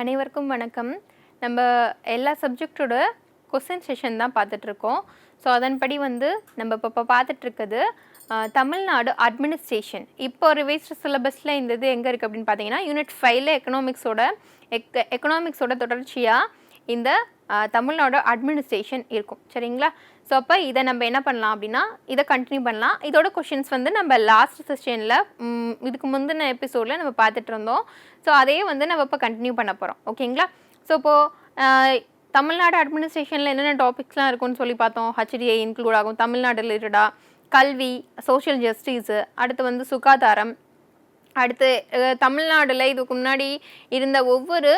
அனைவருக்கும் வணக்கம். நம்ம எல்லா சப்ஜெக்டோட கொஸ்டின் செஷன் தான் பார்த்துட்ருக்கோம். ஸோ அதன்படி வந்து நம்ம இப்போ இப்போ பார்த்துட்ருக்குது தமிழ்நாடு அட்மினிஸ்ட்ரேஷன் இப்போ ரிவைஸ்டு சிலபஸில் இந்த இது எங்கே இருக்குது அப்படின்னு பார்த்தீங்கன்னா யூனிட் ஃபைவ்ல எக்கனாமிக்ஸோட எக் எக்கனாமிக்ஸோட தொடர்ச்சியாக இந்த தமிழ்நாடு அட்மினிஸ்ட்ரேஷன் இருக்கும். சரிங்களா? ஸோ அப்போ இதை நம்ம என்ன பண்ணலாம் அப்படின்னா இதை கண்டினியூ பண்ணலாம். இதோட கொஷின்ஸ் வந்து நம்ம லாஸ்ட் செஷனில் இதுக்கு முந்தின எபிசோடில் நம்ம பார்த்துட்டு இருந்தோம். ஸோ அதையே வந்து நம்ம இப்போ கண்டினியூ பண்ண போகிறோம் ஓகேங்களா ஸோ இப்போது தமிழ்நாடு அட்மினிஸ்ட்ரேஷனில் என்னென்ன டாபிக்ஸ்லாம் இருக்கும்னு சொல்லி பார்த்தோம். ஹெச்டிஐ இன்க்ளூட் ஆகும் தமிழ்நாடு ரிலேட்டடாக கல்வி சோஷியல் ஜஸ்டிஸு அடுத்து வந்து சுகாதாரம் அடுத்து அஹ், தமிழ்நாடுல இதுக்கு முன்னாடி இருந்த ஒவ்வொரு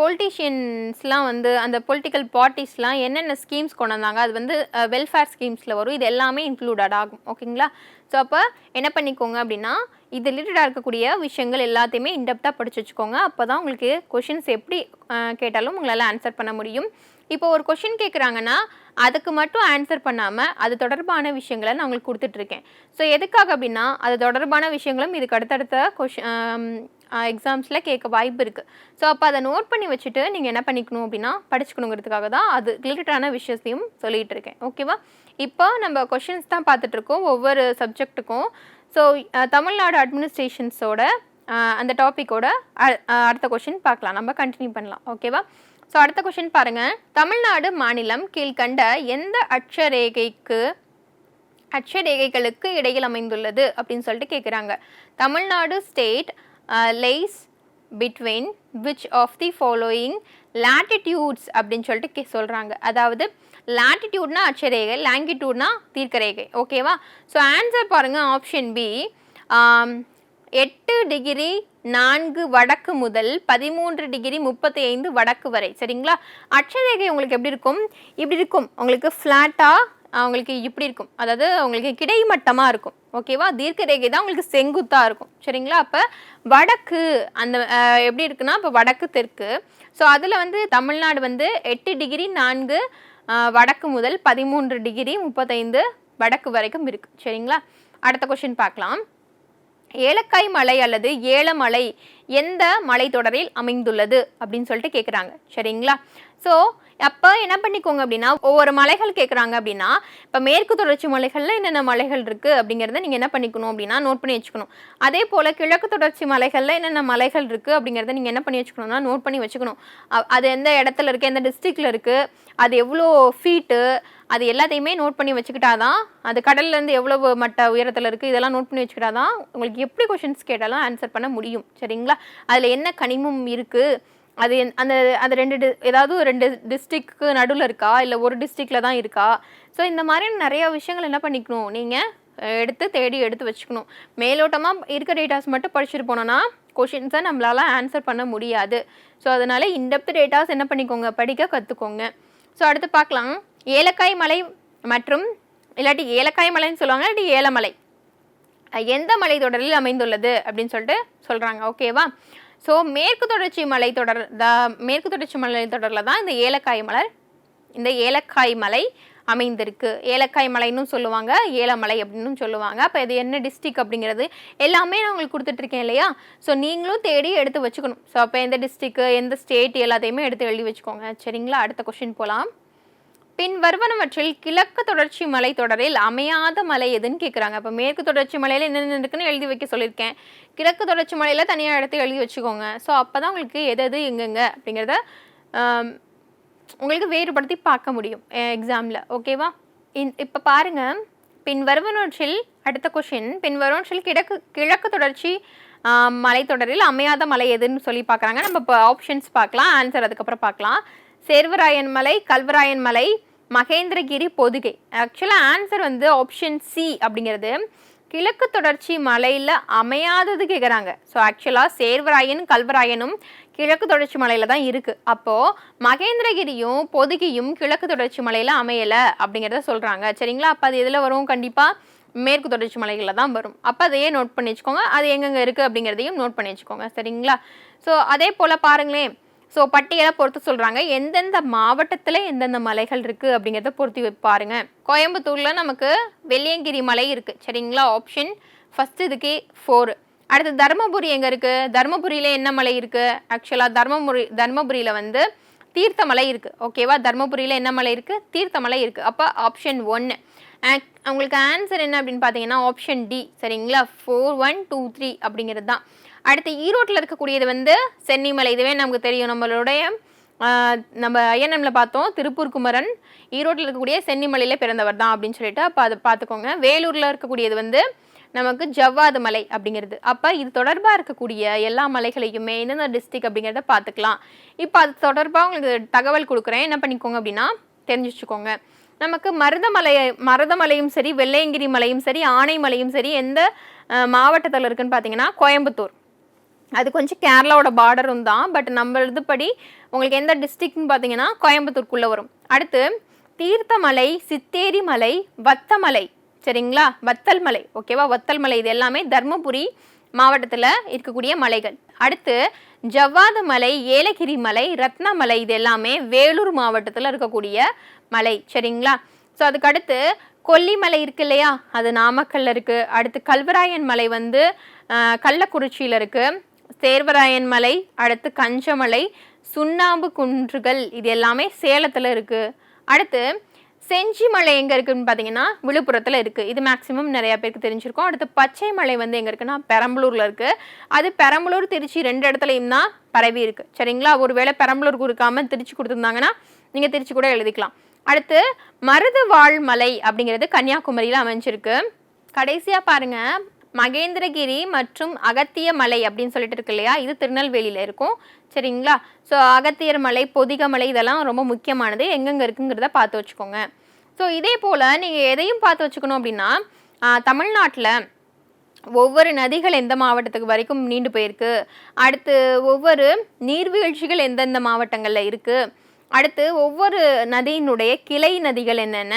பொலிட்டிஷியன்ஸ்லாம் வந்து அந்த பொலிட்டிக்கல் பார்ட்டிஸ்லாம் என்னென்ன ஸ்கீம்ஸ் கொண்டு வந்தாங்க அது வந்து வெல்ஃபேர் ஸ்கீம்ஸில் வரும். இது எல்லாமே இன்க்ளூடட் ஆகும். ஓகேங்களா? ஸோ அப்போ என்ன பண்ணிக்கோங்க அப்படின்னா இது ரிலேட்டடாக இருக்கக்கூடிய விஷயங்கள் எல்லாத்தையுமே இன்டெப்த்தாக படிச்சு வச்சுக்கோங்க. அப்போ தான் உங்களுக்கு கொஷின்ஸ் எப்படி கேட்டாலும் உங்களால் ஆன்சர் பண்ண முடியும். இப்போ ஒரு கொஷின் கேட்குறாங்கன்னா அதுக்கு மட்டும் ஆன்சர் பண்ணாமல் அது தொடர்பான விஷயங்களை நான் உங்களுக்கு கொடுத்துட்ருக்கேன். ஸோ எதுக்காக அப்படின்னா அது தொடர்பான விஷயங்களும் இதுக்கு அடுத்தடுத்த கொஷின் எக்ஸாம்ஸில் um, uh, கேட்க வாய்ப்பு இருக்குது ஸோ அப்போ அதை நோட் பண்ணி வச்சுட்டு நீங்கள் என்ன பண்ணிக்கணும் அப்படின்னா படிச்சுக்கணுங்கிறதுக்காக தான் அது ரிலேட்டடான விஷயத்தையும் சொல்லிகிட்டு இருக்கேன் ஓகேவா இப்போ நம்ம கொஷின்ஸ் தான் பார்த்துட்ருக்கோம் ஒவ்வொரு சப்ஜெக்ட்டுக்கும் ஸோ uh, தமிழ்நாடு அட்மினிஸ்ட்ரேஷன்ஸோட uh, அந்த டாப்பிக்கோட அடுத்த கொஷின் பார்க்கலாம். நம்ம கண்டினியூ பண்ணலாம். ஓகேவா ஸோ அடுத்த கொஷின் பாருங்கள் தமிழ்நாடு மாநிலம் கீழ்கண்ட எந்த அட்சரேகைக்கு அட்சரேகைகளுக்கு இடையில் அமைந்துள்ளது அப்படின்னு சொல்லிட்டு கேட்குறாங்க Tamil Nadu state lies between which of the following latitudes அப்படின்னு சொல்லிட்டு கே சொல்கிறாங்க அதாவது லாட்டிடியூட்னா அட்சரேகை லாங்கிடியூட்னா தீர்க்கரேகை. ஓகேவா ஸோ ஆன்சர் பாருங்கள் ஆப்ஷன் பி எட்டு டிகிரி நான்கு வடக்கு முதல் பதிமூன்று டிகிரி முப்பத்தி ஐந்து வடக்கு வரை. சரிங்களா? அட்சரேகை உங்களுக்கு எப்படி இருக்கும்? இப்படி இருக்கும். உங்களுக்கு ஃப்ளாட்டாக உங்களுக்கு இப்படி இருக்கும். அதாவது உங்களுக்கு கிடைமட்டமாக இருக்கும். ஓகேவா தீர்க்க ரேகை தான் உங்களுக்கு செங்குத்தாக இருக்கும். சரிங்களா? அப்போ வடக்கு அந்த எப்படி இருக்குன்னா இப்போ வடக்கு தெற்கு. ஸோ அதில் வந்து தமிழ்நாடு வந்து எட்டு டிகிரி நான்கு வடக்கு முதல் பதிமூன்று டிகிரி முப்பத்தைந்து வடக்கு வரைக்கும் இருக்குது சரிங்களா? அடுத்த கொஷின் பார்க்கலாம். ஏலக்காய் மலை அல்லது ஏலமலை எந்த மலைத்தொடரில் அமைந்துள்ளது அப்படின்னு சொல்லிட்டு கேட்குறாங்க சரிங்களா? ஸோ அப்போ என்ன பண்ணிக்கோங்க அப்படின்னா ஒவ்வொரு மலைகள் கேட்குறாங்க அப்படின்னா இப்போ மேற்கு தொடர்ச்சி மலைகளில் என்னென்ன மலைகள் இருக்குது அப்படிங்கிறத நீங்கள் என்ன பண்ணிக்கணும் அப்படின்னா நோட் பண்ணி வச்சுக்கணும். அதே போல் கிழக்கு தொடர்ச்சி மலைகளில் என்னென்ன மலைகள் இருக்குது அப்படிங்கிறத நீங்கள் என்ன பண்ணி வச்சுக்கணும்னா நோட் பண்ணி வச்சுக்கணும். அது எந்த இடத்துல இருக்குது எந்த டிஸ்ட்ரிக்டில் இருக்குது அது எவ்வளோ ஃபீட்டு அது எல்லாத்தையுமே நோட் பண்ணி வச்சுக்கிட்டா தான் அது கடல்லேருந்து எவ்வளவு மட்ட உயரத்தில் இருக்குது இதெல்லாம் நோட் பண்ணி வச்சுக்கிட்டா தான் உங்களுக்கு எப்படி கொஷின்ஸ் கேட்டாலும் ஆன்சர் பண்ண முடியும். சரிங்களா? அதில் என்ன கனிமம் இருக்குது அது என்- அந்த அந்த ரெண்டு டி ஏதாவது ஒரு ரெண்டு டிஸ்ட்ரிக்க்கு நடுவில் இருக்கா? இல்லை ஒரு டிஸ்ட்ரிக்டில் தான் இருக்கா? ஸோ இந்த மாதிரி நிறைய விஷயங்கள் என்ன பண்ணிக்கணும்? நீங்கள் எடுத்து தேடி எடுத்து வச்சுக்கணும். மேலோட்டமாக இருக்க டேட்டாஸ் மட்டும் படிச்சுட்டு போனோன்னா கொஷின்ஸை நம்மளால் ஆன்சர் பண்ண முடியாது. ஸோ அதனால் இன்டெப்த் டேட்டாஸ் என்ன பண்ணிக்கோங்க? படிக்க கற்றுக்கோங்க ஸோ அடுத்து பார்க்கலாம். ஏலக்காய் மலை மற்றும் இல்லாட்டி ஏலக்காய் மலைன்னு சொல்லுவாங்க இல்லாட்டி ஏலமலை. எந்த மலை தொடரில் அமைந்துள்ளது? அப்படின்னு சொல்லிட்டு சொல்கிறாங்க ஓகேவா ஸோ மேற்கு தொடர்ச்சி மலைத்தொடர் த மேற்கு தொடர்ச்சி மலை தொடரில் தான் இந்த ஏலக்காய் மலர் இந்த ஏலக்காய் மலை அமைந்திருக்கு. ஏலக்காய் மலைன்னு சொல்லுவாங்க ஏலமலை அப்படின்னு சொல்லுவாங்க. அப்போ இது என்ன டிஸ்ட்ரிக் அப்படிங்கிறது எல்லாமே நான் உங்களுக்கு கொடுத்துட்ருக்கேன் இல்லையா? ஸோ நீங்களும் தேடி எடுத்து வச்சுக்கணும். ஸோ அப்போ எந்த டிஸ்ட்ரிக்கு எந்த ஸ்டேட் எல்லாத்தையுமே எடுத்து எழுதி வச்சுக்கோங்க. சரிங்களா? அடுத்த கொஷின் போகலாம் பின் வருவனவற்றில் கிழக்கு தொடர்ச்சி மலை தொடரில் அமையாத மலை எதுன்னு கேட்குறாங்க அப்போ மேற்கு தொடர்ச்சி மலையில் என்னென்ன இருக்குன்னு எழுதி வைக்க சொல்லியிருக்கேன். கிழக்கு தொடர்ச்சி மலையில் தனியாக இடத்த எழுதி வச்சுக்கோங்க. ஸோ அப்போ தான் உங்களுக்கு எது எது எங்கெங்க அப்படிங்கிறத உங்களுக்கு வேறுபடுத்தி பார்க்க முடியும் எக்ஸாமில் ஓகேவா இன் இப்போ பாருங்கள் பின் வருவனவற்றில் அடுத்த கொஷின் பின் வருவனவற்றில் கிழக்கு கிழக்கு தொடர்ச்சி மலைத்தொடரில் அமையாத மலை எதுன்னு சொல்லி பார்க்குறாங்க நம்ம இப்போ ஆப்ஷன்ஸ் பார்க்கலாம் ஆன்சர் அதுக்கப்புறம் பார்க்கலாம். சேர்வராயன் மலை கல்வராயன் மலை மகேந்திரகிரி பொதுகை. ஆக்சுவலாக ஆன்சர் வந்து ஆப்ஷன் சி அப்படிங்கிறது. கிழக்கு தொடர்ச்சி மலையில் அமையாதது கேட்குறாங்க ஸோ ஆக்சுவலாக சேர்வராயன் கல்வராயனும் கிழக்கு தொடர்ச்சி மலையில் தான் இருக்குது அப்போது மகேந்திரகிரியும் பொதுகியும் கிழக்கு தொடர்ச்சி மலையில் அமையலை அப்படிங்கிறத சொல்கிறாங்க சரிங்களா? அப்போ அது எதில் வரும்? கண்டிப்பாக மேற்கு தொடர்ச்சி மலைகளில் தான் வரும். அப்போ அதையே நோட் பண்ணி வச்சுக்கோங்க. அது எங்கெங்கே இருக்குது அப்படிங்கிறதையும் நோட் பண்ணி வச்சுக்கோங்க. சரிங்களா? ஸோ அதே போல் பாருங்களேன். ஸோ பட்டியலை பொறுத்து சொல்கிறாங்க எந்தெந்த மாவட்டத்தில் எந்தெந்த மலைகள் இருக்குது அப்படிங்கிறத பொறுத்து வை- பாருங்க. கோயம்புத்தூரில் நமக்கு வெள்ளியங்கிரி மலை இருக்குது சரிங்களா? ஆப்ஷன் ஃபஸ்ட்டு இதுக்கே ஃபோர் அடுத்து தருமபுரி எங்கே இருக்குது தருமபுரியில் என்ன மலை இருக்குது ஆக்சுவலாக தர்மபுரி தருமபுரியில் வந்து தீர்த்தமலை இருக்குது ஓகேவா தர்மபுரியில் என்ன மலை இருக்குது தீர்த்தமலை இருக்குது அப்போ ஆப்ஷன் ஒன்று உங்களுக்கு ஆன்சர் என்ன அப்படின்னு பார்த்தீங்கன்னா ஆப்ஷன் டி சரிங்களா? ஃபோர் ஒன் டூ த்ரீ அப்படிங்கிறது தான். அடுத்து ஈரோட்டில் இருக்கக்கூடியது வந்து சென்னிமலை. இதுவே நமக்கு தெரியும். நம்மளுடைய நம்ம ஐஎன்எம்ல பார்த்தோம். திருப்பூர் குமரன் ஈரோட்டில் இருக்கக்கூடிய சென்னிமலையில் பிறந்தவர் தான் அப்படின்னு சொல்லிட்டு அப்போ அதை பார்த்துக்கோங்க. வேலூரில் இருக்கக்கூடியது வந்து நமக்கு ஜவ்வாது மலை அப்படிங்கிறது. அப்போ இது தொடர்பாக இருக்கக்கூடிய எல்லா மலைகளையுமே எந்தெந்த டிஸ்ட்ரிக் அப்படிங்கிறத பார்த்துக்கலாம். இப்போ அது தொடர்பாக உங்களுக்கு தகவல் கொடுக்குறேன். என்ன பண்ணிக்கோங்க அப்படின்னா தெரிஞ்சு வச்சுக்கோங்க நமக்கு மருதமலை மருதமலையும் சரி வெள்ளையங்கிரி மலையும் சரி ஆனைமலையும் சரி எந்த மாவட்டத்தில் இருக்குன்னு பார்த்தீங்கன்னா கோயம்புத்தூர். அது கொஞ்சம் கேரளாவோட பார்டரும் தான் பட் நம்ம இதுபடி உங்களுக்கு எந்த டிஸ்ட்ரிக்ட்னு பார்த்தீங்கன்னா கோயம்புத்தூர்க்குள்ளே வரும். அடுத்து தீர்த்தமலை சித்தேரி மலை வத்தமலை. சரிங்களா? வத்தல் மலை. ஓகேவா வத்தல் மலை இது எல்லாமே தர்மபுரி மாவட்டத்தில் இருக்கக்கூடிய மலைகள். அடுத்து ஜவ்வாது மலை ஏலகிரி மலை ரத்னமலை இது எல்லாமே வேலூர் மாவட்டத்தில் இருக்கக்கூடிய மலை. சரிங்களா? ஸோ அதுக்கு அடுத்து கொல்லிமலை இருக்கு இல்லையா? அது நாமக்கல்ல இருக்கு. அடுத்து கல்வராயன் மலை வந்து கள்ளக்குறிச்சியில் இருக்கு. சேர்வராயன் மலை அடுத்து கஞ்சமலை சுண்ணாம்பு குன்றுகள் இது எல்லாமே சேலத்தில் இருக்குது அடுத்து செஞ்சி மலை எங்கே இருக்குன்னு பார்த்தீங்கன்னா விழுப்புரத்தில் இருக்குது இது மேக்ஸிமம் நிறையா பேருக்கு தெரிஞ்சிருக்கும். அடுத்து பச்சை மலை வந்து எங்கே இருக்குன்னா பெரம்பலூரில் இருக்குது அது பெரம்பலூர் திருச்சி ரெண்டு இடத்துலையும் தான் பரவி இருக்கு. சரிங்களா? ஒருவேளை பெரம்பலூர் கொடுக்காம திருச்சி கொடுத்துருந்தாங்கன்னா நீங்கள் திருச்சி கூட எழுதிக்கலாம். அடுத்து மருதுவாழ் மலை அப்படிங்கிறது கன்னியாகுமரியில் அமைஞ்சிருக்கு. கடைசியாக பாருங்கள் மகேந்திரகிரி மற்றும் அகத்திய மலை அப்படின்னு சொல்லிட்டு இருக்கு இல்லையா? இது திருநெல்வேலியில் இருக்கும். சரிங்களா? ஸோ அகத்தியர் மலை பொதிக மலை இதெல்லாம் ரொம்ப முக்கியமானது. எங்கெங்கே இருக்குங்கிறத பார்த்து வச்சுக்கோங்க. ஸோ இதே போல் நீங்கள் எதையும் பார்த்து வச்சுக்கணும் அப்படின்னா தமிழ்நாட்டில் ஒவ்வொரு நதிகள் எந்த மாவட்டத்துக்கு வரைக்கும் நீண்டு போயிருக்கு? அடுத்து ஒவ்வொரு நீர்வீழ்ச்சிகள் எந்தெந்த மாவட்டங்களில் இருக்குது அடுத்து ஒவ்வொரு நதியினுடைய கிளை நதிகள் என்னென்ன?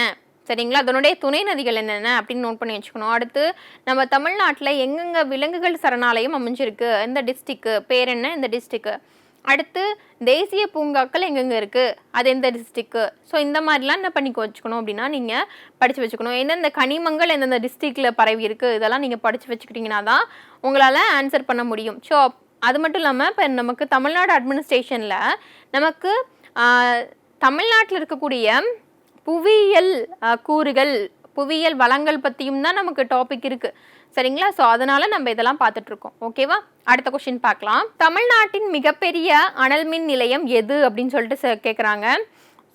சரிங்களா? அதனுடைய துணை நதிகள் என்னென்ன அப்படின்னு நோட் பண்ணி வச்சுக்கணும். அடுத்து நம்ம தமிழ்நாட்டில் எங்கெங்க விலங்குகள் சரணாலயம் அமைஞ்சிருக்கு? இந்த டிஸ்ட்ரிக்கு பேர் என்ன இந்த டிஸ்ட்ரிக்கு அடுத்து தேசிய பூங்காக்கள் எங்கெங்கே இருக்குது அது எந்த டிஸ்ட்ரிக்கு ஸோ இந்த மாதிரிலாம் என்ன பண்ணி வச்சுக்கணும் அப்படின்னா நீங்கள் படித்து வச்சுக்கணும். எந்தெந்த கனிமங்கள் எந்தெந்த டிஸ்ட்ரிக்டில் பரவி இருக்குது இதெல்லாம் நீங்கள் படித்து வச்சுக்கிட்டிங்கன்னா தான் உங்களால் ஆன்சர் பண்ண முடியும். ஸோ அது மட்டும் இல்லாமல் இப்போ நமக்கு தமிழ்நாடு அட்மினிஸ்ட்ரேஷனில் நமக்கு தமிழ்நாட்டில் இருக்கக்கூடிய புவியியல் கூறுகள் புவியியல் வளங்கள் பற்றியும் தான் நமக்கு டாபிக் இருக்குது சரிங்களா? ஸோ அதனால் நம்ம இதெல்லாம் பார்த்துட்ருக்கோம். ஓகேவா அடுத்த கொஷின் பார்க்கலாம். தமிழ்நாட்டின் மிகப்பெரிய அனல் மின் நிலையம் எது அப்படின்னு சொல்லிட்டு கேட்குறாங்க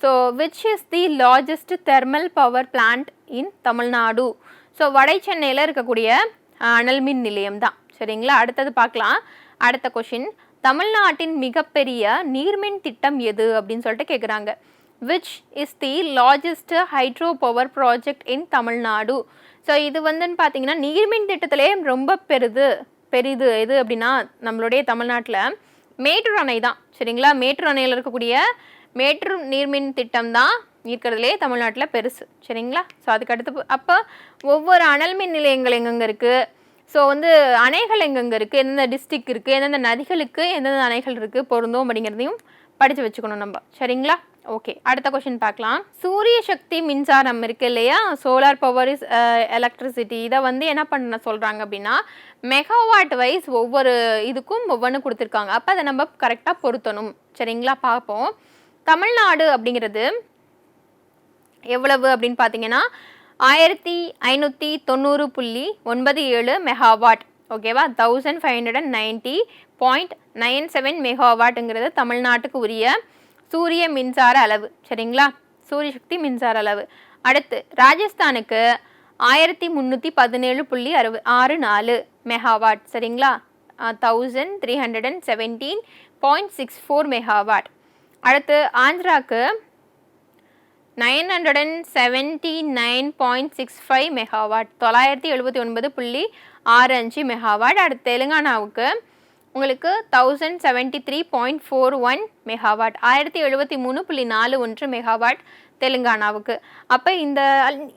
so which is the largest thermal power plant in Tamil Nadu? So வடை சென்னையில் இருக்கக்கூடிய அனல் மின் நிலையம் தான். சரிங்களா? அடுத்தது பார்க்கலாம். அடுத்த கொஷின் தமிழ்நாட்டின் மிகப்பெரிய நீர்மின் திட்டம் எது அப்படின்னு சொல்லிட்டு கேட்குறாங்க which is the largest hydro power project in Tamil Nadu so இது வந்துன்னு பார்த்தீங்கன்னா நீர்மின் திட்டத்திலே ரொம்ப பெரிது பெரிது. எது அப்படின்னா நம்மளுடைய தமிழ்நாட்டில் மேட்டூர் அணை தான். சரிங்களா? மேட்டூர் அணையில் இருக்கக்கூடிய மேட்டூர் நீர்மின் திட்டம் தான் இருக்கிறதுலே தமிழ்நாட்டில் பெருசு. சரிங்களா? ஸோ அதுக்கு அடுத்து அப்போ ஒவ்வொரு அனல் மின் நிலையங்கள் எங்கெங்கே இருக்குது ஸோ வந்து அணைகள் எங்கெங்கே இருக்குது எந்தெந்த டிஸ்ட்ரிக் இருக்குது எந்தெந்த நதிகளுக்கு எந்தெந்த அணைகள் இருக்குது பொருந்தும் அப்படிங்கிறதையும் படித்து வச்சுக்கணும் நம்ம. சரிங்களா? ஓகே அடுத்த கொஷின் பார்க்கலாம். சூரிய சக்தி மின்சாரம் இருக்கு இல்லையா? சோலார் பவர் இஸ் எலக்ட்ரிசிட்டி இதை வந்து என்ன பண்ண சொல்கிறாங்க அப்படின்னா மெகாவாட் வைஸ் ஒவ்வொரு இதுக்கும் ஒவ்வொன்று கொடுத்துருக்காங்க. அப்போ அதை நம்ம கரெக்டாக பொருத்தணும். சரிங்களா? பார்ப்போம். தமிழ்நாடு அப்படிங்கிறது எவ்வளவு அப்படின்னு பார்த்தீங்கன்னா ஆயிரத்தி ஐநூற்றி தொண்ணூறு புள்ளி ஒன்பது ஏழு மெகாவாட் ஓகேவா thousand five hundred and ninety point nine seven மெகாவாட்டுங்கிறது தமிழ்நாட்டுக்கு உரிய சூரிய மின்சார அளவு சரிங்களா? சூரிய சக்தி மின்சார அளவு. அடுத்து ராஜஸ்தானுக்கு ஆயிரத்தி முந்நூற்றி பதினேழு புள்ளி அறுபது ஆறு நாலு மெகாவாட் சரிங்களா? Thousand three hundred and seventeen point six four megawatt அடுத்து ஆந்திராக்கு nine hundred and seventy nine point six five megawatt தொள்ளாயிரத்தி எழுபத்தி ஒன்பது புள்ளி ஆறு அஞ்சு மெகாவாட் அடுத்து தெலுங்கானாவுக்கு உங்களுக்கு thousand seventy three point four one megawatt ஆயிரத்தி எழுபத்தி மூணு புள்ளி நாலு ஒன்று மெகாவாட் தெலுங்கானாவுக்கு. அப்போ இந்த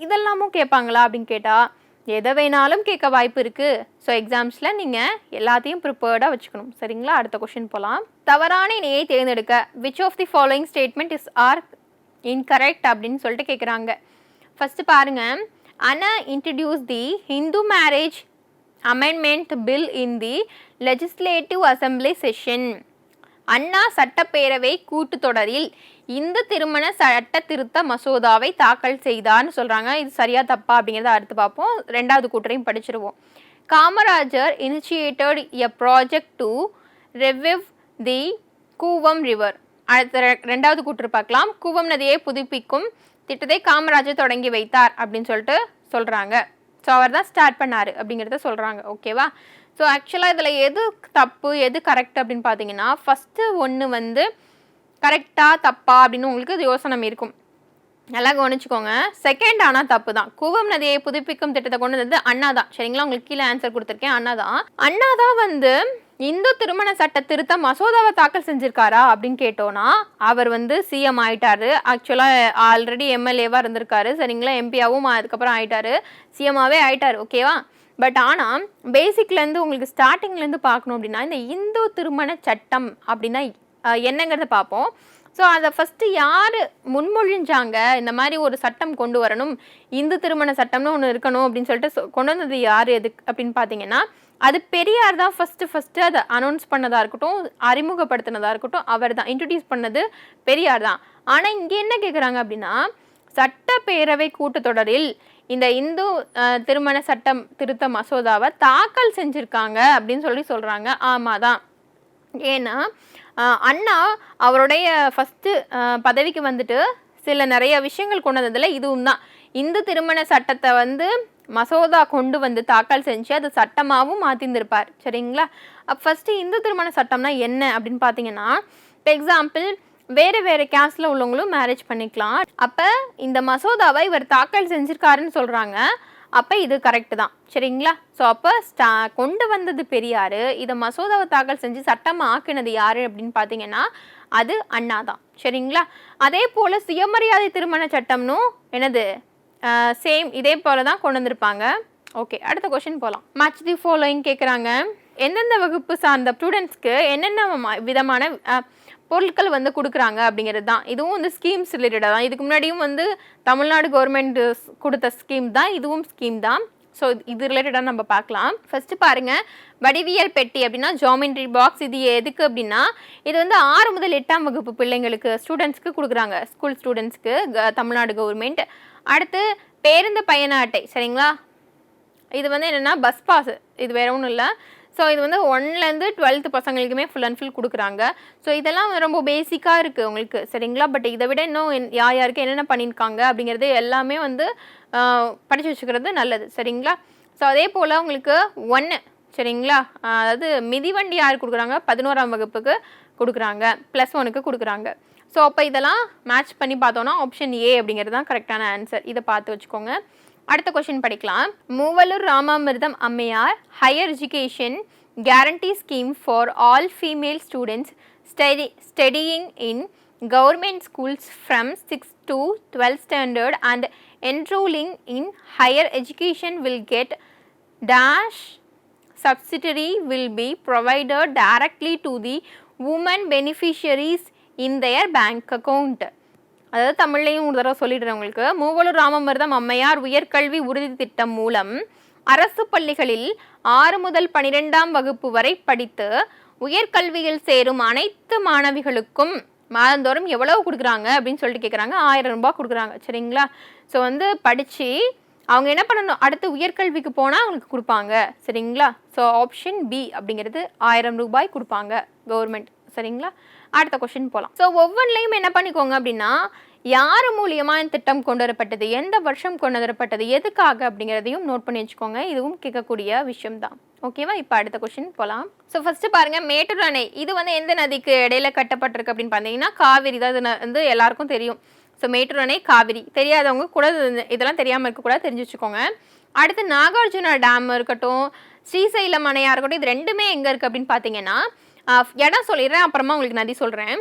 இதெல்லாமும் கேட்பாங்களா அப்படின்னு கேட்டால் எதை வேணாலும் கேட்க வாய்ப்பு இருக்குது ஸோ எக்ஸாம்ஸில் நீங்கள் எல்லாத்தையும் ப்ரிப்பேர்டாக வச்சுக்கணும். சரிங்களா? அடுத்த கொஷின் போகலாம் தவறான இணையை தேர்ந்தெடுக்க which of the following statement is are incorrect அப்படின்னு சொல்லிட்டு கேட்குறாங்க ஃபஸ்ட்டு பாருங்க. அன introduce the Hindu marriage amendment bill in the legislative assembly session அண்ணா சட்டப்பேரவை கூட்டுத்தொடரில் இந்த திருமண சட்ட திருத்த மசோதாவை தாக்கல் செய்தார்னு சொல்கிறாங்க இது சரியா தப்பா அப்படிங்கிறத அடுத்து பார்ப்போம். ரெண்டாவது கூட்டரையும் படிச்சிருவோம். Kamarajar initiated a project to revive the Cooum river அடுத்த ரெ- ரெண்டாவது கூற்று பார்க்கலாம். கூவம் நதியை புதுப்பிக்கும் திட்டத்தை காமராஜர் தொடங்கி வைத்தார் அப்படின்னு சொல்லிட்டு சொல்கிறாங்க ஸோ அவர் தான் ஸ்டார்ட் பண்ணார் அப்படிங்கிறத சொல்கிறாங்க ஓகேவா ஸோ ஆக்சுவலாக இதில் எது தப்பு எது கரெக்ட் அப்படின்னு பார்த்தீங்கன்னா ஃபஸ்ட்டு ஒன்று வந்து கரெக்டாக தப்பா அப்படின்னு உங்களுக்கு இது யோசனை இருக்கும். நல்லா கவனிச்சுக்கோங்க. செகண்ட் ஆனால் தப்பு தான். கூவம் நதியை புதுப்பிக்கும் திட்டத்தை கொண்டு வந்தது அண்ணா தான். சரிங்களா? உங்களுக்கு கீழே ஆன்சர் கொடுத்துருக்கேன். அண்ணா தான். அண்ணா தான் வந்து இந்து திருமண சட்ட திருத்த மசோதாவை தாக்கல் செஞ்சிருக்காரா அப்படின்னு கேட்டோன்னா அவர் வந்து சிஎம் ஆயிட்டாரு. ஆக்சுவலாக ஆல்ரெடி எம்எல்ஏவாக இருந்திருக்காரு. சரிங்களா? எம்பியாவும் அதுக்கப்புறம் ஆயிட்டாரு. சிஎம்மாவே ஆயிட்டாரு. ஓகேவா பட் ஆனால் பேசிக்லேருந்து உங்களுக்கு ஸ்டார்டிங்லேருந்து பார்க்கணும் அப்படின்னா இந்த இந்து திருமண சட்டம் அப்படின்னா என்னங்கிறத பார்ப்போம். ஸோ அதை ஃபஸ்ட்டு யார் முன்மொழிஞ்சாங்க? இந்த மாதிரி ஒரு சட்டம் கொண்டு வரணும். இந்து திருமண சட்டம்னு ஒன்று இருக்கணும் அப்படின்னு சொல்லிட்டு சொ- கொண்டு வந்தது யார் எதுக்கு அப்படின்னு பார்த்தீங்கன்னா அது பெரியார் தான் ஃபஸ்ட்டு ஃபஸ்ட்டு அதை அனௌன்ஸ் பண்ணதாக இருக்கட்டும் அறிமுகப்படுத்தினதாக இருக்கட்டும் அவர் தான் இன்ட்ரடியூஸ் பண்ணது பெரியார் தான். ஆனால் இங்கே என்ன கேட்குறாங்க அப்படின்னா சட்டப்பேரவை கூட்டத்தொடரில் இந்த இந்து திருமண சட்டம் திருத்த மசோதாவை தாக்கல் செஞ்சுருக்காங்க அப்படின்னு சொல்லி சொல்கிறாங்க ஆமாம் தான். ஏன்னா அண்ணா அவருடைய ஃபஸ்ட்டு பதவிக்கு வந்துட்டு சில நிறைய விஷயங்கள் கொண்டு வந்ததில் இதுவும் தான். இந்து திருமண சட்டத்தை வந்து மசோதா கொண்டு வந்து தாக்கல் செஞ்சு அது சட்டமாகவும் மாற்றிருந்திருப்பார் சரிங்களா? அப்போ ஃபஸ்ட்டு இந்து திருமண சட்டம்னா என்ன அப்படின்னு பார்த்தீங்கன்னா இப்போ எக்ஸாம்பிள் வேறு வேறு கேஸ்டில் உள்ளவங்களும் மேரேஜ் பண்ணிக்கலாம். அப்போ இந்த மசோதாவை இவர் தாக்கல் செஞ்சுருக்காருன்னு சொல்கிறாங்க அப்போ இது கரெக்டு தான். சரிங்களா? ஸோ அப்போ ஸ்டா கொண்டு வந்தது பெரியார் இதை மசோதாவை தாக்கல் செஞ்சு சட்டமாக ஆக்கினது யார் அப்படின்னு பார்த்தீங்கன்னா அது அண்ணா தான் சரிங்களா? அதே போல் சுயமரியாதை திருமண சட்டம்னும் என்னது? சேம் இதே போல தான் கொண்டு வந்திருப்பாங்க. ஓகே அடுத்த கொஷின் போகலாம் மேட்ச் தி ஃபாலோயிங் கேட்குறாங்க எந்தெந்த வகுப்பு சார்ந்த ஸ்டூடெண்ட்ஸ்க்கு என்னென்ன ம- விதமான பொருட்கள் வந்து கொடுக்குறாங்க அப்படிங்கிறது தான். இதுவும் வந்து ஸ்கீம்ஸ் ரிலேட்டடாக தான். இதுக்கு முன்னாடியும் வந்து தமிழ்நாடு கவர்மெண்ட் கொடுத்த ஸ்கீம் தான். இதுவும் ஸ்கீம் தான். ஸோ இது ரிலேட்டடாக நம்ம பார்க்கலாம். ஃபஸ்ட்டு பாருங்கள் வடிவியல் பெட்டி அப்படின்னா ஜாமெண்ட்ரி பாக்ஸ் இது எதுக்கு அப்படின்னா இது வந்து ஆறு முதல் எட்டாம் வகுப்பு பிள்ளைங்களுக்கு ஸ்டூடெண்ட்ஸ்க்கு கொடுக்குறாங்க. ஸ்கூல் ஸ்டூடெண்ட்ஸ்க்கு தமிழ்நாடு கவர்மெண்ட் அடுத்து பேருந்து பயண அட்டை சரிங்களா? இது வந்து என்னென்னா பஸ் பாஸ் இது வேற ஒன்றும் இல்லை. ஸோ இது வந்து ஒன்லேருந்து டுவெல்த்து பசங்களுக்குமே ஃபுல் அண்ட் ஃபுல் கொடுக்குறாங்க. ஸோ இதெல்லாம் ரொம்ப பேசிக்காக இருக்குது உங்களுக்கு சரிங்களா? பட் இதை விட இன்னும் என்- யார் யாருக்கு என்னென்ன பண்ணியிருக்காங்க அப்படிங்கிறது எல்லாமே வந்து படித்து வச்சுக்கிறது நல்லது. சரிங்களா? ஸோ அதே போல் உங்களுக்கு ஒன்று சரிங்களா? அதாவது மிதிவண்டி யார் கொடுக்குறாங்க? பதினோராம் வகுப்புக்கு கொடுக்குறாங்க. ப்ளஸ் ஒனுக்கு கொடுக்குறாங்க. ஸோ அப்போ இதெல்லாம் மேட்ச் பண்ணி பார்த்தோன்னா ஆப்ஷன் ஏ அப்படிங்கிறது தான் கரெக்டான ஆன்சர் இதை பார்த்து வச்சுக்கோங்க. அடுத்த கொஷின் படிக்கலாம். Moovalur Ramamirtham Ammaiyar higher education guarantee scheme for all female students study studying in government schools from six to 12th standard and enrolling in higher education will get dash subsidiary will be provided directly to the women beneficiaries in their bank account. அதாவது தமிழ்லையும் ஒரு தடவை சொல்லிடுறேன் உங்களுக்கு. மூவலூர் ராமமிர்தம் அம்மையார் உயர்கல்வி உறுதி திட்டம் மூலம் அரசு பள்ளிகளில் ஆறு முதல் பனிரெண்டாம் வகுப்பு வரை படித்து உயர்கல்வியில் சேரும் அனைத்து மாணவிகளுக்கும் மாதந்தோறும் எவ்வளவு கொடுக்குறாங்க அப்படின்னு சொல்லிட்டு கேட்குறாங்க ஆயிரம் ரூபாய் கொடுக்குறாங்க. சரிங்களா? ஸோ வந்து படித்து அவங்க என்ன பண்ணணும்? அடுத்து உயர்கல்விக்கு போனால் அவங்களுக்கு கொடுப்பாங்க. சரிங்களா? ஸோ ஆப்ஷன் பி அப்படிங்கிறது ஆயிரம் ரூபாய் கொடுப்பாங்க கவர்மெண்ட் சரிங்களா? அடுத்த கொஷின் போகலாம் ஸோ ஒவ்வொன்றிலையும் என்ன பண்ணிக்கோங்க அப்படின்னா யார் மூலியமாக இந்த திட்டம் கொண்டு வரப்பட்டது எந்த வருஷம் கொண்டு வரப்பட்டது எதுக்காக அப்படிங்கிறதையும் நோட் பண்ணி வச்சுக்கோங்க. இதுவும் கேட்கக்கூடிய விஷயம் தான் ஓகேவா இப்போ அடுத்த கொஷின் போகலாம் ஸோ ஃபஸ்ட்டு பாருங்கள் மேட்டூர் அணை. இது வந்து எந்த நதிக்கு இடையில கட்டப்பட்டிருக்கு அப்படின்னு பார்த்தீங்கன்னா காவிரி தான். இது வந்து எல்லாருக்கும் தெரியும். ஸோ மேட்டூர் அணை காவிரி. தெரியாதவங்க கூட இதெல்லாம் தெரியாமல் இருக்கக்கூடாது தெரிஞ்சு வச்சுக்கோங்க. அடுத்து நாகார்ஜுனா டேம் இருக்கட்டும் ஸ்ரீசைலம் அணையாக இருக்கட்டும் இது ரெண்டுமே எங்கே இருக்குது அப்படின்னு பார்த்தீங்கன்னா இடம் சொல்லிடுறேன். அப்புறமா உங்களுக்கு நதி சொல்கிறேன்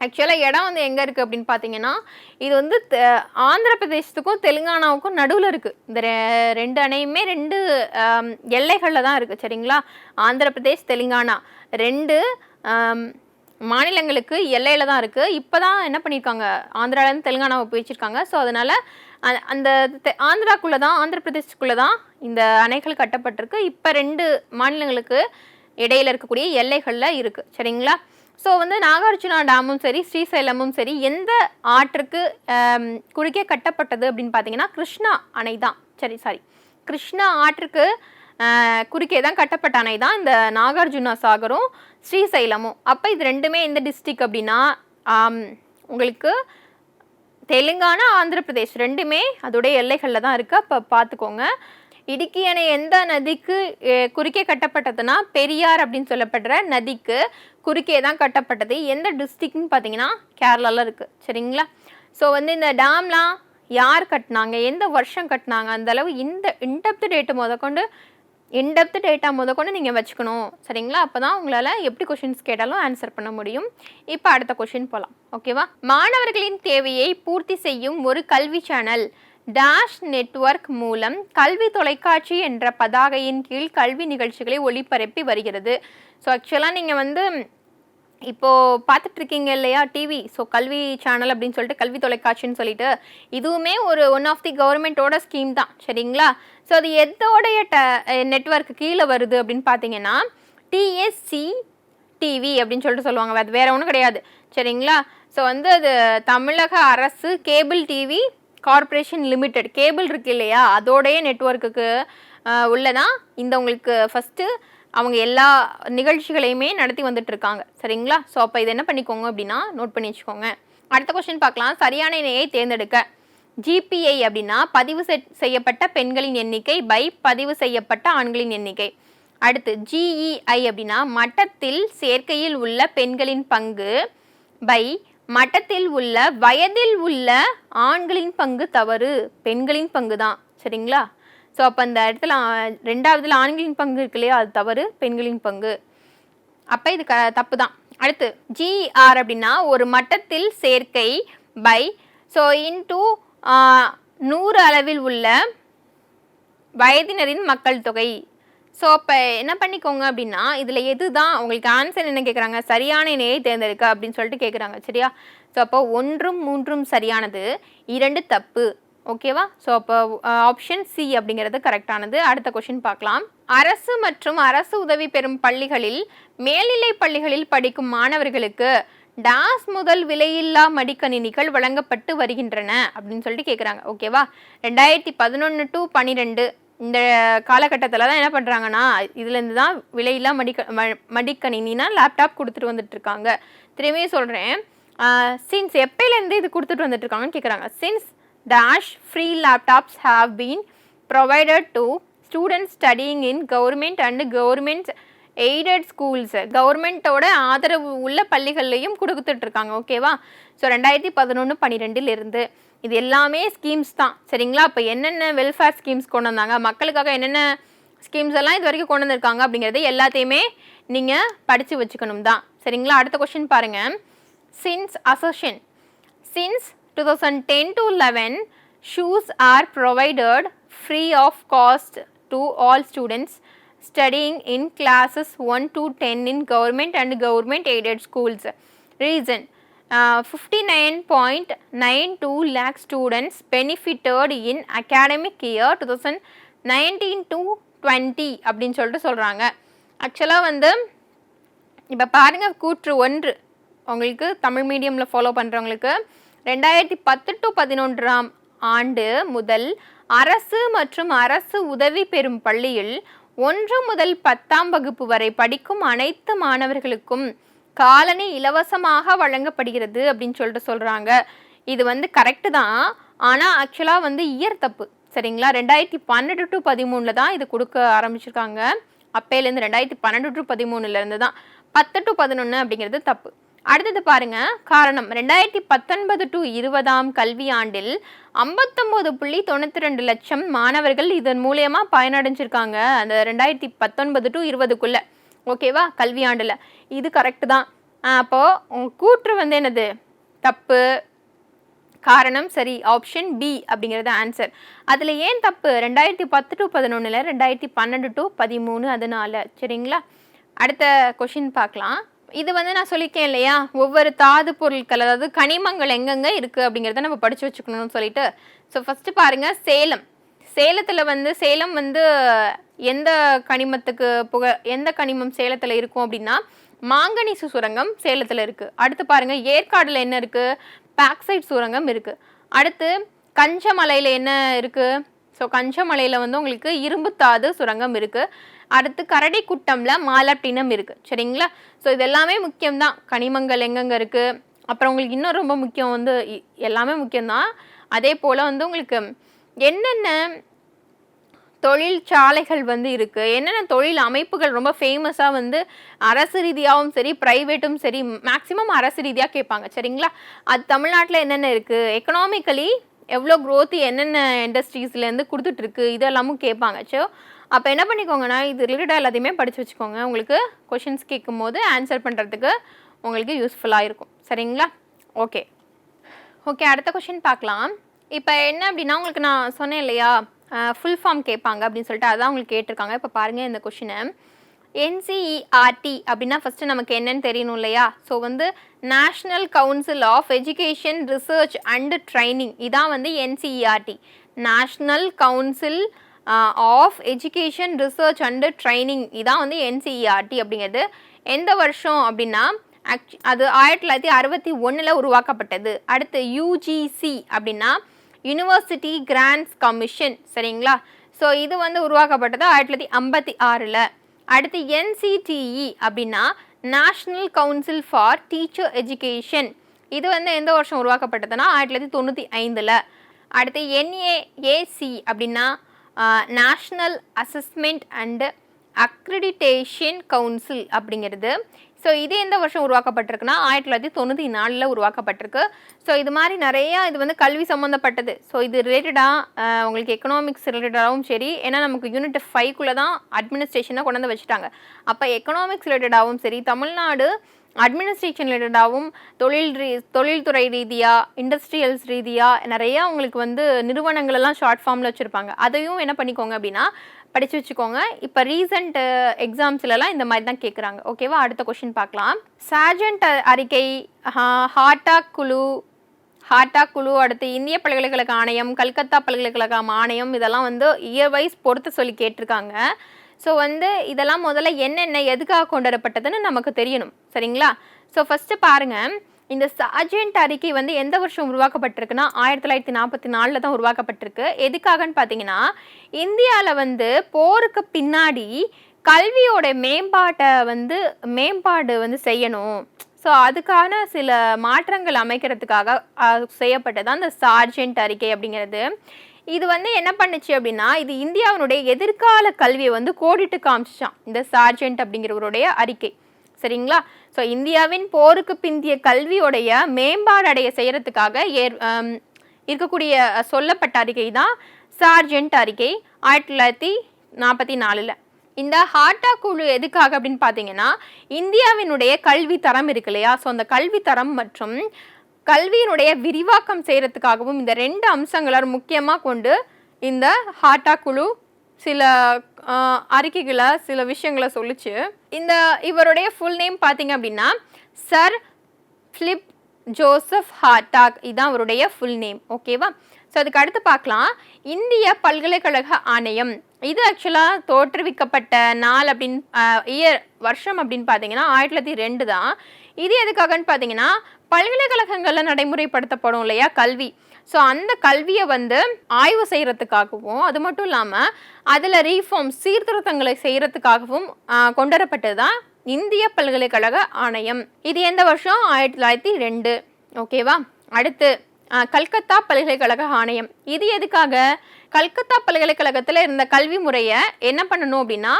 ஆக்சுவலாக இடம் வந்து எங்கே இருக்குது அப்படின்னு பார்த்தீங்கன்னா இது வந்து ஆந்திர பிரதேசத்துக்கும் தெலுங்கானாவுக்கும் நடுவில் இருக்குது இந்த ரெ- ரெண்டு அணையுமே ரெண்டு எல்லைகளில் தான் இருக்குது சரிங்களா? ஆந்திர பிரதேஷ் தெலுங்கானா. ரெண்டு மாநிலங்களுக்கு எல்லையில் தான் இருக்குது இப்போ தான் என்ன பண்ணியிருக்காங்க ஆந்திராவிலேருந்து தெலுங்கானாவை போயிச்சிருக்காங்க ஸோ அதனால் அந்த தெ- தான் ஆந்திர பிரதேசத்துக்குள்ளே தான் இந்த அணைகள் கட்டப்பட்டிருக்கு. இப்போ ரெண்டு மாநிலங்களுக்கு இடையில இருக்கக்கூடிய எல்லைகளில் இருக்குது சரிங்களா? ஸோ வந்து நாகார்ஜுனா டேமும் சரி ஸ்ரீசைலமும் சரி எந்த ஆற்றுக்கு குறுக்கே கட்டப்பட்டது அப்படின்னு பார்த்தீங்கன்னா கிருஷ்ணா அணை தான். சரி சாரி கிருஷ்ணா ஆற்றுக்கு குறுக்கே தான் கட்டப்பட்ட அணை தான் இந்த நாகார்ஜுனா சாகரும் ஸ்ரீசைலமும். அப்போ இது ரெண்டுமே எந்த டிஸ்ட்ரிக் அப்படின்னா உங்களுக்கு தெலுங்கானா ஆந்திர பிரதேஷ் ரெண்டுமே அதோடைய எல்லைகளில் தான் இருக்குது அப்போ பார்த்துக்கோங்க. இடுக்கி அணை எந்த நதிக்கு குறுக்கே கட்டப்பட்டதுன்னா பெரியார் அப்படின்னு சொல்லப்படுற நதிக்கு குறுக்கே தான் கட்டப்பட்டது. எந்த டிஸ்ட்ரிக்ட்னு பார்த்தீங்கன்னா கேரளாவில் இருக்குது சரிங்களா? ஸோ வந்து இந்த டேம்லாம் யார் கட்டினாங்க? எந்த வருஷம் கட்டினாங்க? அந்தளவு இந்த இன்டெப்த் டேட்டு முதற்கொண்டு இன்டெப்த் டேட்டா முதற்கொண்டு நீங்கள் வச்சுக்கணும். சரிங்களா? அப்போ தான் உங்களால் எப்படி கொஷின்ஸ் கேட்டாலும் ஆன்சர் பண்ண முடியும். இப்போ அடுத்த கொஷின் போகலாம் ஓகேவா மாணவர்களின் தேவையை பூர்த்தி செய்யும் ஒரு கல்வி சேனல் டேஷ் நெட்வொர்க் மூலம் கல்வி தொலைக்காட்சி என்ற பதாகையின் கீழ் கல்வி நிகழ்ச்சிகளை ஒளிபரப்பி வருகிறது. ஸோ ஆக்சுவலாக நீங்கள் வந்து இப்போது பார்த்துட்ருக்கீங்க இல்லையா டிவி ஸோ கல்வி சேனல் அப்படின்னு சொல்லிட்டு கல்வி தொலைக்காட்சின்னு சொல்லிட்டு இதுவுமே ஒரு ஒன் ஆஃப் தி கவர்மெண்ட்டோட ஸ்கீம் தான் சரிங்களா? ஸோ அது எதோடைய ட நெட்வொர்க் கீழே வருது அப்படின்னு பார்த்தீங்கன்னா டிஎஸ்சி டிவி அப்படின்னு சொல்லிட்டு சொல்லுவாங்க. அது வேறு ஒன்றும் கிடையாது சரிங்களா? ஸோ வந்து அது தமிழக அரசு cable TV corporation limited cable இருக்கு இல்லையா? அதோடைய நெட்வொர்க்குக்கு உள்ளதான் இந்த உங்களுக்கு ஃபஸ்ட்டு அவங்க எல்லா நிகழ்ச்சிகளையுமே நடத்தி வந்துட்டுருக்காங்க சரிங்களா? ஸோ அப்போ இது என்ன பண்ணிக்கோங்க அப்படின்னா நோட் பண்ணி வச்சுக்கோங்க. அடுத்த கொஸ்டின் பார்க்கலாம். சரியான இணையை தேர்ந்தெடுக்க. ஜிபிஐ அப்படின்னா பதிவு செய்யப்பட்ட பெண்களின் எண்ணிக்கை பை பதிவு செய்யப்பட்ட ஆண்களின் எண்ணிக்கை. அடுத்து ஜிஇஐ அப்படின்னா மட்டத்தில் சேர்க்கையில் உள்ள பெண்களின் பங்கு பை மட்டத்தில் உள்ள வயதில் உள்ள ஆண்களின் பங்கு தவறு பெண்களின் பங்கு தான் சரிங்களா? ஸோ அப்போ அந்த இடத்துல ரெண்டாவதுல ஆண்களின் பங்கு இருக்கு இல்லையா? அது தவறு பெண்களின் பங்கு. அப்போ இது க தப்பு தான் அடுத்து ஜிஆர் அப்படின்னா ஒரு மட்டத்தில் சேர்க்கை பை ஸோ இன்டூ நூறு அளவில் உள்ள வயதினரின் மக்கள் தொகை. ஸோ அப்போ என்ன பண்ணிக்கோங்க அப்படின்னா இதில் எது தான் உங்களுக்கு ஆன்சர் என்ன கேட்குறாங்க சரியான இணையை தேர்ந்தெடுக்க அப்படின்னு சொல்லிட்டு கேட்குறாங்க சரியா? ஸோ அப்போ ஒன்றும் மூன்றும் சரியானது இரண்டு தப்பு. ஓகேவா ஸோ அப்போ ஆப்ஷன் சி அப்படிங்கிறது கரெக்டானது அடுத்த கொஷின் பார்க்கலாம். அரசு மற்றும் அரசு உதவி பெறும் பள்ளிகளில் மேல்நிலை பள்ளிகளில் படிக்கும் மாணவர்களுக்கு டாஸ் முதல் விலையில்லா மடிக்கணினிகள் வழங்கப்பட்டு வருகின்றன அப்படின்னு சொல்லிட்டு கேட்குறாங்க ஓகேவா ரெண்டாயிரத்தி பதினொன்று டு பன்னிரெண்டு இந்த காலகட்டத்தில் தான் என்ன பண்ணுறாங்கன்னா இதுலேருந்து தான் விலையில்லா மடிக்க ம- மடிக்கணினா லேப்டாப் கொடுத்துட்டு வந்துட்டுருக்காங்க. திரும்பி திரும்பியும் சொல்கிறேன் சின்ஸ் எப்பயிலேருந்து இது கொடுத்துட்டு வந்துட்டுருக்காங்கன்னு கேட்குறாங்க since dash free laptops have been provided to students studying in government and government aided schools கவர்மெண்ட்டோட ஆதரவு உள்ள பள்ளிகள்லையும் கொடுத்துட்ருக்காங்க ஓகேவா ஸோ ரெண்டாயிரத்தி பதினொன்று பன்னிரெண்டுலேருந்து. இது எல்லாமே ஸ்கீம்ஸ் தான். சரிங்களா? அப்போ என்னென்ன வெல்ஃபேர் ஸ்கீம்ஸ் கொண்டு வந்தாங்க? மக்களுக்காக என்னென்ன ஸ்கீம்ஸ் எல்லாம் இது வரைக்கும் கொண்டு வந்திருக்காங்க அப்படிங்கிறது எல்லாத்தையுமே நீங்கள் படித்து வச்சுக்கணும் தான். சரிங்களா? அடுத்த கொஷின் பாருங்கள் சின்ஸ் அசோஷன் Since 2010 to 11, shoes are provided free of cost to all students studying in classes 1 to 10 in government fifty government point schools. To uh, 59.92 lakh students benefited in academic year 2019 to 20 அப்படின்னு சொல்லிட்டு சொல்கிறாங்க ஆக்சுவலாக வந்து இப்போ பாருங்கள் கூற்று ஒன்று உங்களுக்கு தமிழ் மீடியமில் ஃபாலோ பண்ணுறவங்களுக்கு ரெண்டாயிரத்தி பத்து டு பதினொன்றாம் ஆண்டு முதல் அரசு மற்றும் அரசு உதவி பெறும் பள்ளியில் ஒன்று முதல் பத்தாம் வகுப்பு வரை படிக்கும் அனைத்து மாணவர்களுக்கும் காலனி இலவசமாக வழங்கப்படுகிறது அப்படின்னு சொல்லிட்டு சொல்கிறாங்க இது வந்து கரெக்டு தான். ஆனால் ஆக்சுவலாக வந்து இயர் தப்பு. சரிங்களா? ரெண்டாயிரத்தி பன்னெண்டு டு பதிமூணில் தான் இது கொடுக்க ஆரம்பிச்சிருக்காங்க. அப்பையிலேருந்து ரெண்டாயிரத்தி பன்னெண்டு டு பதிமூணுலேருந்து தான் பத்து டு பதினொன்று அப்படிங்கிறது தப்பு. அடுத்தது பாருங்க. காரணம் ரெண்டாயிரத்தி பத்தொன்பது டு இருபதாம் கல்வியாண்டில் ஐம்பத்தொம்போது புள்ளி தொண்ணூற்றி ரெண்டு லட்சம் மாணவர்கள் இதன் மூலியமாக பயனடைஞ்சிருக்காங்க. அந்த ரெண்டாயிரத்தி பத்தொன்பது டு இருபதுக்குள்ளே. ஓகேவா கல்வியாண்டில் இது கரெக்டு தான். அப்போது கூற்று வந்து என்னது? தப்பு காரணம் சரி ஆப்ஷன் பி அப்படிங்கிறது ஆன்சர் அதில் ஏன் தப்பு? ரெண்டாயிரத்தி பத்து டு பதினொன்றில் ரெண்டாயிரத்தி பன்னெண்டு டு பதிமூணு அதனால. சரிங்களா? அடுத்த கொஷின் பார்க்கலாம். இது வந்து நான் சொல்லியிருக்கேன் இல்லையா? ஒவ்வொரு தாது பொருட்கள் அதாவது கனிமங்கள் எங்கெங்கே இருக்குது அப்படிங்கிறத நம்ம படித்து வச்சுக்கணும்னு சொல்லிட்டு. ஸோ ஃபஸ்ட்டு பாருங்கள் சேலம். சேலத்தில் வந்து சேலம் வந்து எந்த கனிமத்துக்கு புக எந்த கனிமம் சேலத்தில் இருக்கும் அப்படின்னா மாங்கனீசு சுரங்கம் சேலத்தில் இருக்குது அடுத்து பாருங்கள் ஏற்காடில் என்ன இருக்குது பேக்சைட் சுரங்கம் இருக்குது அடுத்து கஞ்சமலையில் என்ன இருக்குது ஸோ கஞ்சமலையில் வந்து உங்களுக்கு இரும்புத்தாது சுரங்கம் இருக்குது அடுத்து கரடிக்குட்டம்ல மாலப்டினம் இருக்குது சரிங்களா? ஸோ இது எல்லாமே முக்கியம்தான். கனிமங்கள் எங்கெங்கே இருக்குது அப்புறம் உங்களுக்கு இன்னும் ரொம்ப முக்கியம் வந்து எல்லாமே முக்கியம்தான். அதே போல் வந்து உங்களுக்கு என்னென்ன தொழிற்சாலைகள் வந்து இருக்குது என்னென்ன தொழில் அமைப்புகள் ரொம்ப ஃபேமஸாக வந்து அரசு ரீதியாகவும் சரி ப்ரைவேட்டும் சரி மேக்ஸிமம் அரசு ரீதியாக கேட்பாங்க. சரிங்களா? அது தமிழ்நாட்டில் என்னென்ன இருக்குது எக்கனாமிக்கலி எவ்வளோ க்ரோத் என்னென்ன இண்டஸ்ட்ரீஸ்லேருந்து கொடுத்துட்ருக்கு இதெல்லாமும் கேட்பாங்க. ஸோ அப்போ என்ன பண்ணிக்கோங்கன்னா இது ரிலேட்டடாக எல்லாத்தையுமே படித்து வச்சுக்கோங்க. உங்களுக்கு கொஷின்ஸ் கேட்கும்போது ஆன்சர் பண்ணுறதுக்கு உங்களுக்கு யூஸ்ஃபுல்லாக இருக்கும். சரிங்களா? ஓகே ஓகே அடுத்த கொஷின் பார்க்கலாம். இப்போ என்ன அப்படின்னா உங்களுக்கு நான் சொன்னேன் இல்லையா? ஃபுல் ஃபார்ம் கேட்பாங்க அப்படின்னு சொல்லிட்டு அதான் உங்களுக்கு கேட்டிருக்காங்க. இப்போ பாருங்கள் இந்த கொஷினை என்சிஇஆர்டி அப்படின்னா ஃபஸ்ட்டு நமக்கு என்னன்னு தெரியணும் இல்லையா? ஸோ வந்து national council of education research and training இதான் வந்து NCERT national council of education research and training இதான் வந்து என்சிஇஆர்டி அப்படிங்கிறது. எந்த வருஷம் அப்படின்னா ஆக்ச் அது ஆயிரத்தி தொள்ளாயிரத்தி அறுபத்தி ஒன்றில் உருவாக்கப்பட்டது. அடுத்து யூஜிசி அப்படின்னா யுனிவர்சிட்டி கிராண்ட்ஸ் கமிஷன் சரிங்களா? ஸோ இது வந்து உருவாக்கப்பட்டது ஆயிரத்தி தொள்ளாயிரத்தி ஐம்பத்தி ஆறில். அடுத்து என்சிடிஇ அப்படின்னா national council for teacher education இது வந்து எந்த வருஷம் உருவாக்கப்பட்டதுன்னா ஆயிரத்தி தொள்ளாயிரத்தி தொண்ணூற்றி ஐந்தில். அடுத்து என்ஏஏசி அப்படின்னா national assessment and accreditation council அப்படிங்கிறது ஸோ இது எந்த வருஷம் உருவாக்கப்பட்டிருக்குன்னா ஆயிரத்தி தொள்ளாயிரத்தி தொண்ணூற்றி நாலில் உருவாக்கப்பட்டிருக்கு. ஸோ இது மாதிரி நிறையா இது வந்து கல்வி சம்மந்தப்பட்டது ஸோ இது ரிலேட்டடாக உங்களுக்கு எக்கனாமிக்ஸ் ரிலேட்டடாகவும் சரி ஏன்னா நமக்கு யூனிட் ஃபைவ்க்குள்ளே தான் அட்மினிஸ்ட்ரேஷனாக கொண்டு வந்து வச்சுட்டாங்க. அப்போ எக்கனாமிக்ஸ் ரிலேட்டடாகவும் சரி தமிழ்நாடு அட்மினிஸ்ட்ரேஷன் ரிலேட்டடாகவும் தொழில் ரீ தொழில்துறை ரீதியாக இண்டஸ்ட்ரியல்ஸ் ரீதியாக நிறையா உங்களுக்கு வந்து நிறுவனங்கள் எல்லாம் ஷார்ட் ஃபார்மில் வச்சுருப்பாங்க. அதையும் என்ன பண்ணிக்கோங்க அப்படின்னா படித்து வச்சுக்கோங்க. இப்போ ரீசண்ட் எக்ஸாம்ஸ்லலாம் இந்த மாதிரி தான் கேட்குறாங்க ஓகேவா அடுத்த கொஷின் பார்க்கலாம். சார்ஜென்ட் அறிக்கை ஹாட்டா குழு ஹாட்டா குழு அடுத்து இந்திய பல்கலைக்கழக ஆணையம் கல்கத்தா பல்கலைக்கழக ஆணையம் இதெல்லாம் வந்து இயர் வைஸ் பொறுத்து சொல்லி கேட்டிருக்காங்க. ஸோ வந்து இதெல்லாம் முதல்ல என்னென்ன எதுக்காக கொண்டு வரப்பட்டதுன்னு நமக்கு தெரியணும். சரிங்களா? ஸோ ஃபஸ்ட்டு பாருங்கள் இந்த சார்ஜென்ட் அறிக்கை வந்து எந்த வருஷம் உருவாக்கப்பட்டிருக்குன்னா ஆயிரத்தி தொள்ளாயிரத்தி நாற்பத்தி நாலில் தான் உருவாக்கப்பட்டிருக்கு. எதுக்காகன்னு பார்த்தீங்கன்னா இந்தியாவில் வந்து போருக்கு பின்னாடி கல்வியோட மேம்பாட்டை வந்து மேம்பாடு வந்து செய்யணும். ஸோ அதுக்கான சில மாற்றங்கள் அமைக்கிறதுக்காக செய்யப்பட்டதான் இந்த அந்த சார்ஜென்ட் அறிக்கை அப்படிங்கிறது. இது வந்து என்ன பண்ணுச்சு அப்படின்னா இது இந்தியாவினுடைய எதிர்கால கல்வியை வந்து கோடிட்டு காமிச்சிச்சான் இந்த சார்ஜென்ட் அப்படிங்கிறவருடைய அறிக்கை. சரிங்களா? ஸோ இந்தியாவின் போருக்கு பிந்திய கல்வியோடைய மேம்பாடடைய செய்கிறதுக்காக ஏற் இருக்கக்கூடிய சொல்லப்பட்ட அறிக்கை தான் சார்ஜென்ட் அறிக்கை ஆயிரத்தி தொள்ளாயிரத்தி நாற்பத்தி நாலில். இந்த ஹாட்டா குழு எதுக்காக அப்படின்னு பார்த்தீங்கன்னா இந்தியாவினுடைய கல்வி தரம் இருக்கு இல்லையா? ஸோ அந்த கல்வி தரம் மற்றும் கல்வியினுடைய விரிவாக்கம் செய்கிறதுக்காகவும் இந்த ரெண்டு அம்சங்களை முக்கியமாக கொண்டு இந்த ஹாட்டா குழு சில அறிக்கைகளை சில விஷயங்களை சொல்லிச்சு. இந்த இவருடைய ஃபுல் நேம் பார்த்தீங்க அப்படின்னா சர் ஃபிலிப் ஜோசப் ஹார்டாக் இதுதான் அவருடைய ஃபுல் நேம் ஓகேவா ஸோ அதுக்கு அடுத்து பார்க்கலாம் இந்திய பல்கலைக்கழக ஆணையம். இது ஆக்சுவலாக தோற்றுவிக்கப்பட்ட நாள் அப்படின்னு இயர் வருஷம் அப்படின்னு பார்த்தீங்கன்னா ஆயிரத்தி தொள்ளாயிரத்தி ரெண்டு தான். இது எதுக்காகன்னு பார்த்தீங்கன்னா பல்கலைக்கழகங்களில் நடைமுறைப்படுத்தப்படும் இல்லையா? கல்வி. ஸோ அந்த கல்வியை வந்து ஆய்வு செய்கிறதுக்காகவும் அது மட்டும் இல்லாமல் அதில் ரீஃபார்ம் சீர்திருத்தங்களை செய்கிறதுக்காகவும் கொண்டுவரப்பட்டது தான் இந்திய பல்கலைக்கழக ஆணையம். இது எந்த வருஷம்? ஆயிரத்தி தொள்ளாயிரத்தி ரெண்டு. ஓகேவா அடுத்து கல்கத்தா பல்கலைக்கழக ஆணையம். இது எதுக்காக? கல்கத்தா பல்கலைக்கழகத்தில் இருந்த கல்வி முறையை என்ன பண்ணணும் அப்படின்னா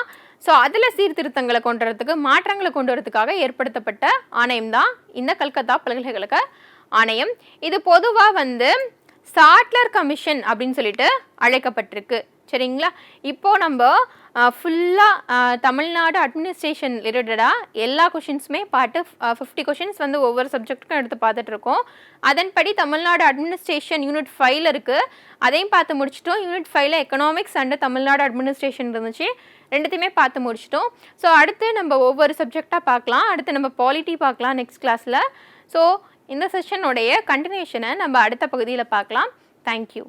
ஸோ அதில் சீர்திருத்தங்களை கொண்டு வரதுக்கு மாற்றங்களை கொண்டு வரதுக்காக ஏற்படுத்தப்பட்ட ஆணையம் தான் இந்த கல்கத்தா பல்கலைக்கழக ஆணையம். இது பொதுவாக வந்து சாட்லர் கமிஷன் அப்படின்னு சொல்லிட்டு அழைக்கப்பட்டிருக்கு. சரிங்களா? இப்போ நம்ம ஃபுல்லாக தமிழ்நாடு அட்மினிஸ்ட்ரேஷன் ரிலேட்டடாக எல்லா கொஷின்ஸுமே பாட்டு ஃபிஃப்டி கொஷின்ஸ் வந்து ஒவ்வொரு சப்ஜெக்ட்டுக்கும் எடுத்து பார்த்துட்ருக்கோம் அதன்படி தமிழ்நாடு அட்மினிஸ்ட்ரேஷன் யூனிட் ஃபைவ்ல இருக்குது அதையும் பார்த்து முடிச்சிட்டோம். யூனிட் ஃபைவ்ல எக்கனாமிக்ஸ் அண்டு தமிழ்நாடு அட்மினிஸ்ட்ரேஷன் இருந்துச்சு. ரெண்டுத்தையுமே பார்த்து முடிச்சிட்டோம். ஸோ அடுத்து நம்ம ஒவ்வொரு சப்ஜெக்டாக பார்க்கலாம். அடுத்து நம்ம பாலிட்டி பார்க்கலாம் நெக்ஸ்ட் கிளாஸில் ஸோ இந்த செஷனுடைய கண்டினியூஷனை நம்ம அடுத்த பகுதியில் பார்க்கலாம். தேங்க்யூ